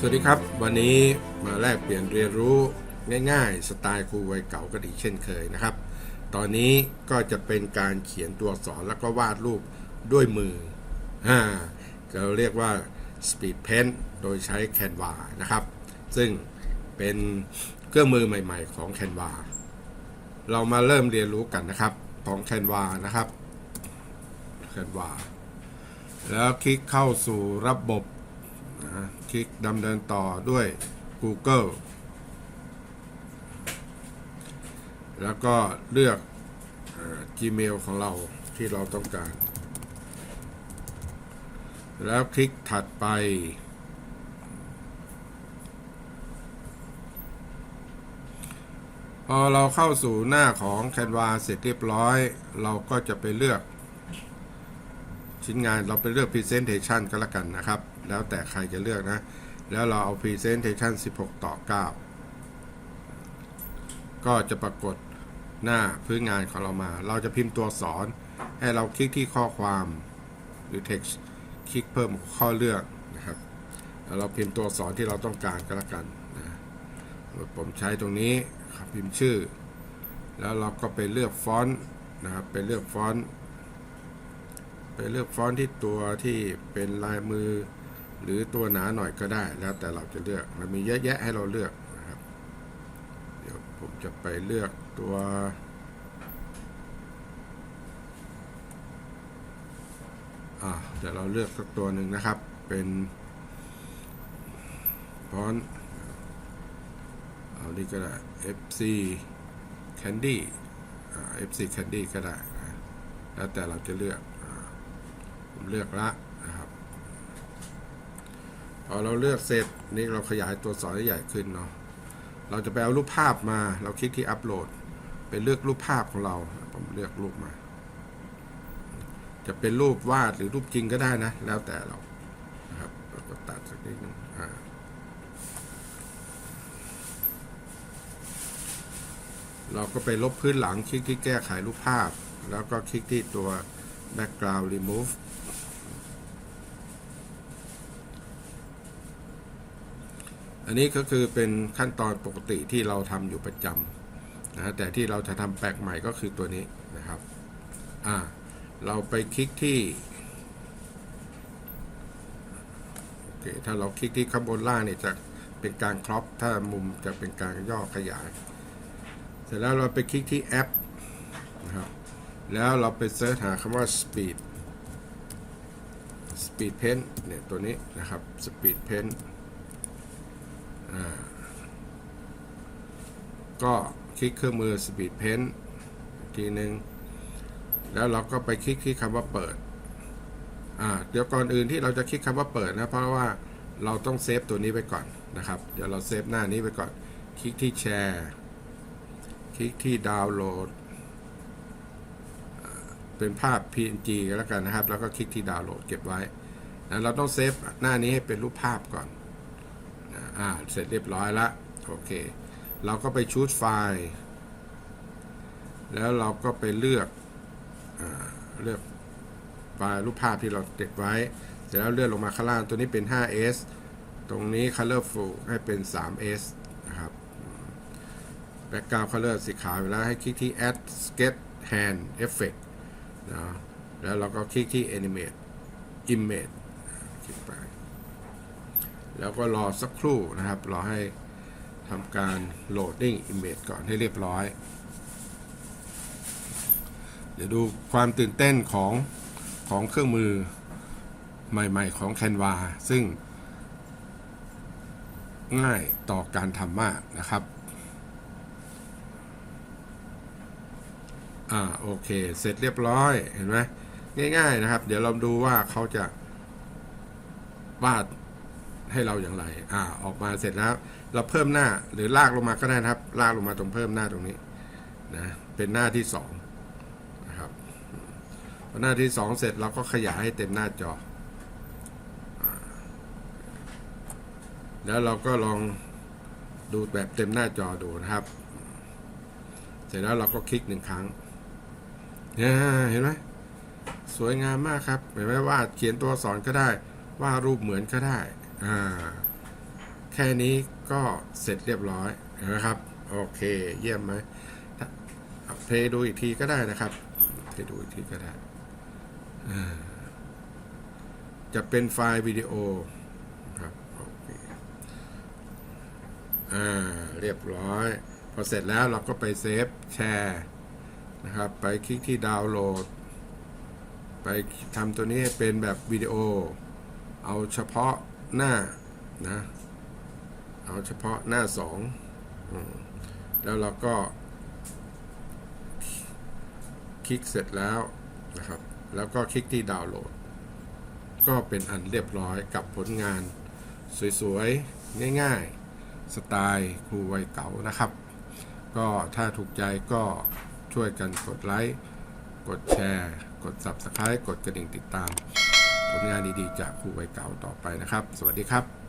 สวัสดีครับ วันนี้มาแลกเปลี่ยนเรียนรู้ง่ายๆ สไตล์ครูวัยเก่ากันอีกเช่นเคยนะครับ ตอนนี้ก็จะเป็นการเขียนตัวอักษรแล้วก็วาดรูปด้วยมืออ่าเราเรียกว่า Speed Pen โดยใช้ Canva นะครับ ซึ่งเป็นเครื่องมือใหม่ๆของ Canva เรามาเริ่มเรียนรู้กันนะครับของ Canva นะครับ Canva แล้วคลิกเข้าสู่ระบบ นะคลิกดำเนินต่อด้วย Google แล้วก็เลือกอ Gmail ของเราที่เราต้องการ แล้วคลิกถัดไป พอเราเข้าสู่หน้าของ Canva เสร็จเรียบร้อย เราก็จะไปเลือก ชิ้นงานเราไปเลือก Presentation ก็แล้วกันนะครับ แล้วแต่ใครจะเลือกนะ แล้วเราเอา Presentation 16 ต่อ 9 ก็จะปรากฏหน้าพื้นงานของเรามา เราจะพิมพ์ตัวสอนให้เราคลิกที่ข้อความหรือ text คลิกเพิ่มข้อเลือกนะครับ แล้วเราพิมพ์ตัวสอนที่เราต้องการก็แล้วกันนะผมใช้ตรงนี้พิมพ์ชื่อ แล้วเราก็ไปเลือกฟอนต์นะครับ ไปเลือกฟอนต์ไปเลือกฟอนต์ที่ตัวที่เป็นลายมือ หรือตัวหนาหน่อยก็ได้ แล้วแต่เราจะเลือก มันมีเยอะแยะให้เราเลือกนะครับ เดี๋ยวผมจะไปเลือกตัวอ่าเดี๋ยวเราเลือกสักตัวหนึ่งนะครับ เป็นฟอนเอานี่ก็ได้ FC Candy อ่า FC Candy ก็ได้นะแล้วแต่เราจะเลือกอผมเลือกละ พอเราเลือกเสร็จนี่เราขยายตัวสอนให้ใหญ่ขึ้นเนาะเราจะไปเอารูปภาพมา เราคลิกที่อัปโหลดไปเลือกรูปภาพของเรา ผมเลือกรูปมา จะเป็นรูปวาดหรือรูปจริงก็ได้นะ แล้วแต่เรานะครับเราก็ตัดสักนิดนึงอ่าเราก็ไปลบพื้นหลังคลิกที่แก้ไขรูปภาพ แล้วก็คลิกที่ตัว background remove อันนี้ก็คือเป็นขั้นตอนปกติที่เราทำอยู่ประจำนะแต่ที่เราจะทำแปลกใหม่ก็คือตัวนี้นะครับอ่าเราไปคลิกที่โอเคถ้าเราคลิกที่ข้างบนล่างเนี่ยจะเป็นการครอปถ้ามุมจะเป็นการย่อขยาย เสร็จแล้วเราไปคลิกที่แอปนะครับแล้วเราไปเสิร์ชหาคำว่า speed speed pen เนี่ยตัวนี้นะครับ speed pen ก็คลิกเครื่องมือ Speed Pen อีกทีหนึ่งแล้วเราก็ไปคลิกที่คำว่าเปิด อ่า เดี๋ยวก่อนอื่นที่เราจะคลิกคำว่าเปิดนะ เพราะว่าเราต้องเซฟตัวนี้ไปก่อนนะครับ เดี๋ยวเราเซฟหน้านี้ไปก่อน คลิกที่แชร์ คลิกที่ดาวน์โหลด เป็นภาพ PNG แล้วกันนะครับ แล้วก็คลิกที่ดาวน์โหลดเก็บไว้นะเราต้องเซฟหน้านี้ให้เป็นรูปภาพก่อน อ่าเสร็จเรียบร้อยละโอเค เราก็ไปชูดไฟล์ แล้วเราก็ไปเลือกอเลือกไฟล์รูปภาพที่เราติดไว้ เสร็จแล้วเลื่อนลงมาข้างล่างตัวนี้เป็น 5s ตรงนี้ colorful ให้เป็น 3s นะครับ background color สีขาวไปแล้วให้คลิกที่ add sketch hand effect นะแล้วเราก็คลิกที่ animate image คลิกไป แล้วก็รอสักครู่นะครับ รอให้ทำการ loading image ก่อนให้เรียบร้อย เดี๋ยวดูความตื่นเต้นของของเครื่องมือใหม่ๆของ Canva ซึ่งง่ายต่อการทำมากนะครับ อ่าโอเค เสร็จเรียบร้อยเห็นไหมง่าย ๆนะครับ เดี๋ยวเราดูว่าเขาจะวาด ให้เราอย่างไร อ่า ออกมาเสร็จแล้ว เราเพิ่มหน้าหรือลากลงมาก็ได้นะครับ ลากลงมาตรงเพิ่มหน้าตรงนี้นะเป็นหน้าที่สองนะครับพอหน้าที่สองเสร็จเราก็ขยายให้เต็มหน้าจอ แล้วเราก็ลองดูแบบเต็มหน้าจอดูนะครับ เสร็จแล้วเราก็คลิกหนึ่งครั้งเนี่ยเห็นไหมสวยงามมากครับเห็นไหมว่าเขียนตัวอักษรก็ได้ ว่าดรูปเหมือนก็ได้ อ่าค่นี้ก็เสร็จเรียบร้อยนะครับ โอเค เยี่ยมไหมเพลย์ดูอีกทีก็ได้นะครับเพลย์ดูอีกทีก็ได้อ่าจะเป็นไฟล์วิดีโอครับโอเคอ่าเรียบร้อย พอเสร็จแล้วเราก็ไปเซฟแชร์นะครับ ไปคลิกที่ดาวน์โหลด ไปทำตัวนี้ให้เป็นแบบวิดีโอ เอาเฉพาะ หน้านะ เอาเฉพาะหน้าสองแล้วเราก็ คลิกเสร็จแล้วนะครับ แล้วก็คลิกที่ดาวน์โหลด ก็เป็นอันเรียบร้อยกับผลงาน สวยๆ ง่ายๆ สไตล์ครูวัยเก่านะครับ ก็ถ้าถูกใจก็ช่วยกันกดไลค์ กดแชร์ กด Subscribe กดกระดิ่งติดตาม ผลงานดีๆ จากครูวัยเก่าต่อไปนะครับ สวัสดีครับ